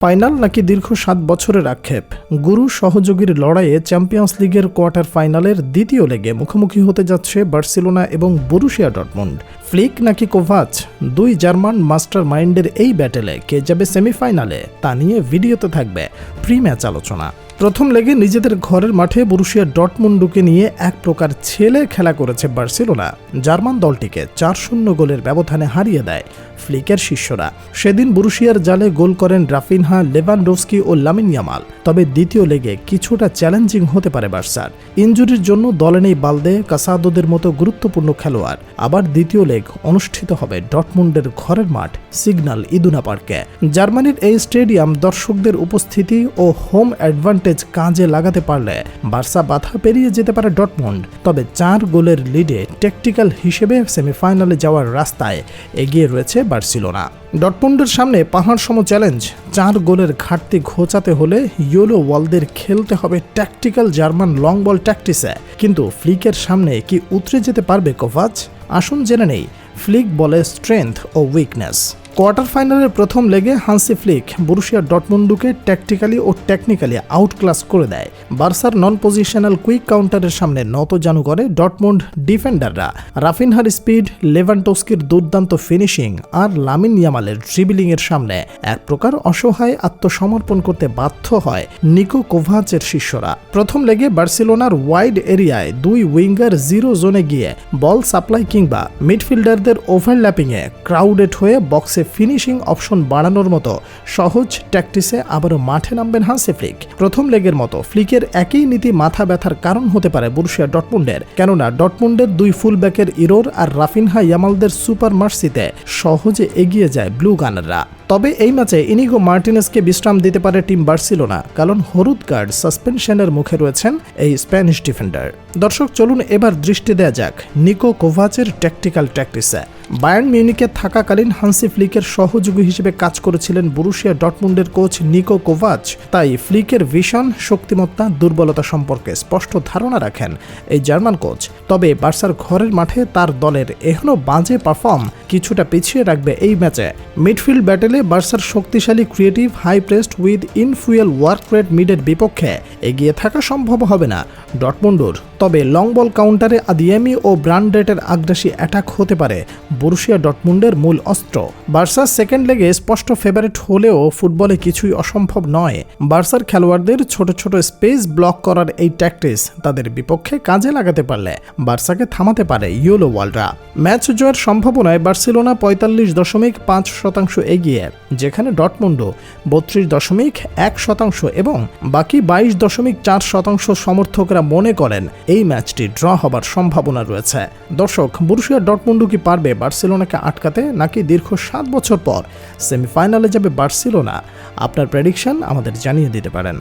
Final নাকি দীর্ঘ সাত বছরের আক্ষেপ? গুরু সহযোগীর লড়াইয়ে চ্যাম্পিয়ন্স লিগের কোয়ার্টার ফাইনালের দ্বিতীয় লেগে মুখোমুখি হতে যাচ্ছে বার্সেলোনা এবং বরুশিয়া ডটমুন্ড ফ্লিক নাকি কোভাচ? দুই জার্মান মাস্টার মাইন্ডের এই ব্যাটেলে কে যাবে সেমিফাইনালে তা নিয়ে ভিডিওতে থাকবে প্রি ম্যাচ আলোচনা। প্রথম লেগে নিজেদের ঘরের মাঠে বরুশিয়া ডটমুন্ডুকে নিয়ে এক প্রকার ছেলে খেলা করেছে বার্সেলোনা। জার্মান দলটিকে চার শূন্য গোলের ব্যবধানে হারিয়ে দেয় ফ্লিকের শিষ্যরা। সেদিন বরুশিয়ার জালে গোল করেন রাফিনহা লেভানডোভস্কি ও লামিন ইয়ামাল। তবে দ্বিতীয় লেগে কিছুটা চ্যালেঞ্জিং হতে পারে বার্সার। ইঞ্জুরির জন্য দলে নেই বালদে, কাসাদোদের মতো গুরুত্বপূর্ণ খেলোয়াড়। আবার দ্বিতীয় লেগ অনুষ্ঠিত হবে ডটমুন্ডের ঘরের মাঠ সিগন্যাল ইদুনা পার্কে। জার্মানির এই স্টেডিয়াম দর্শকদের উপস্থিতি ও হোম অ্যাডভান্টেজ কাজে লাগাতে পারলে বার্সা বাধা পেরিয়ে যেতে পারে ডটমুন্ড। তবে চার গোলের লিডে টেকটিক্যাল হিসেবে সেমিফাইনালে যাওয়ার রাস্তায় এগিয়ে রয়েছে বার্সেলোনা। ডটমুন্ডের সামনে পাহাড় সম চ্যালেঞ্জ, চার গোলের ঘাটতি ঘোচাতে হলে ইয়োলো ওয়ালদের খেলতে হবে ট্যাকটিক্যাল জার্মান লং বল ট্যাকটিসে। কিন্তু ফ্লিকের সামনে কি উতরে যেতে পারবে কোভাচ? আসুন জেনে নেই। ফ্লিক বলে স্ট্রেংথ ও উইকনেস কোয়ার্টার ফাইনালের প্রথম লেগে হান্সি ফ্লিক বরুশিয়া ডটমুন্ডুকে ট্যাকটিক্যালি ও টেকনিক্যালি আউটক্লাস করে দেয়। বার্সার নন পজিশনাল কুইক কাউন্টারের সামনে নত জানু করে ডটমুন্ড ডিফেন্ডাররা রাফিনহার স্পিড লেভানটোস্কির দুর্দান্ত ফিনিশিং আর লামিন ইয়ামালের ড্রিবলিংয়ের সামনে এক প্রকার অসহায় আত্মসমর্পণ করতে বাধ্য হয় নিকো কোভাচের শিষ্যরা। প্রথম লেগে বার্সেলোনার ওয়াইড এরিয়ায় দুই উইঙ্গার জিরো জোনে গিয়ে বল সাপ্লাই কিংবা মিডফিল্ডারদের ওভারল্যাপিংয়ে ক্রাউডেড হয়ে বক্সে ফিনিশিং অপশন বাড়ানোর মতো সহজ ট্যাকটিসে আবারও মাঠে নামবেন হান্সি ফ্লিক। প্রথম লেগের মতো ফ্লিকের একই নীতি মাথা ব্যথার কারণ হতে পারে বরুশিয়া ডটমুন্ডের। কেননা ডটমুন্ডের দুই ফুলব্যাকের ইরোর আর রাফিনহা ইয়ামালদের সুপার মার্সিতে সহজে এগিয়ে যায় ব্লু গানাররা তবে এই ম্যাচে ইনিগো মার্টিনেসকে বিশ্রাম দিতে পারে টিম বার্সিলোনা, কারণ হরুদ কার্ড সাসপেনশনের মুখে রয়েছেন এই স্প্যানিশ ডিফেন্ডার। দর্শক, চলুন এবার দৃষ্টি দেয়া যাক নিকো কোভাচের ট্যাকটিক্যাল ট্যাকটিসে বায়ার্ন মিউনিকে থাকাকালীন হান্সি ফ্লিকের সহযোগী হিসেবে কাজ করেছিলেন বুরুশিয়া ডটমুন্ডের কোচ নিকো কোভাচ। তাই ফ্লিকের ভিশন শক্তিমত্তা, দুর্বলতা সম্পর্কে স্পষ্ট ধারণা রাখেন এই জার্মান কোচ। তবে বার্সার ঘরের মাঠে তার দলের এখনও বাজে পারফর্ম কিছুটা পিছিয়ে রাখবে এই ম্যাচে। মিডফিল্ড ব্যাটেলে বার্সার শক্তিশালী ক্রিয়েটিভ হাই প্রেস্ট উইথ ইনফুয়েল ওয়ার্ক রেট মিডের বিপক্ষে এগিয়ে থাকা সম্ভব হবে না ডটমুন্ডুর। তবে লং বল কাউন্টারে আদিয়ামি ও ব্রান্ডেটের আগ্রাসী অ্যাটাক হতে পারে বরুশিয়া ডটমুন্ডের মূল অস্ত্র। বার্সার সেকেন্ড লেগে স্পষ্ট ফেভারিট হলেও ফুটবলে কিছুই অসম্ভব নয়। বার্সার খেলোয়াড়দের ছোট ছোট স্পেস ব্লক করার এই ট্যাকটিস তাদের বিপক্ষে কাজে লাগাতে পারলে বার্সাকে থামাতে পারে ইয়োলো ওয়ালরা। ম্যাচ জয়ের সম্ভাবনায় বার্সেলোনা পঁয়তাল্লিশ দশমিক পাঁচ শতাংশ এগিয়ে, যেখানে ডটমুন্ডো বত্রিশ দশমিক এক শতাংশ এবং বাকি বাইশ দশমিক চার শতাংশ সমর্থকরা মনে করেন এই ম্যাচটি ড্র হবার সম্ভাবনা রয়েছে। দর্শক, বরুশিয়া ডটমুন্ডু কি পারবে বার্সেলোনাকে আটকাতে নাকি দীর্ঘ সাত বছর পর সেমিফাইনালে যাবে বার্সেলোনা? আপনার প্রেডিকশন আমাদের জানিয়ে দিতে পারেন।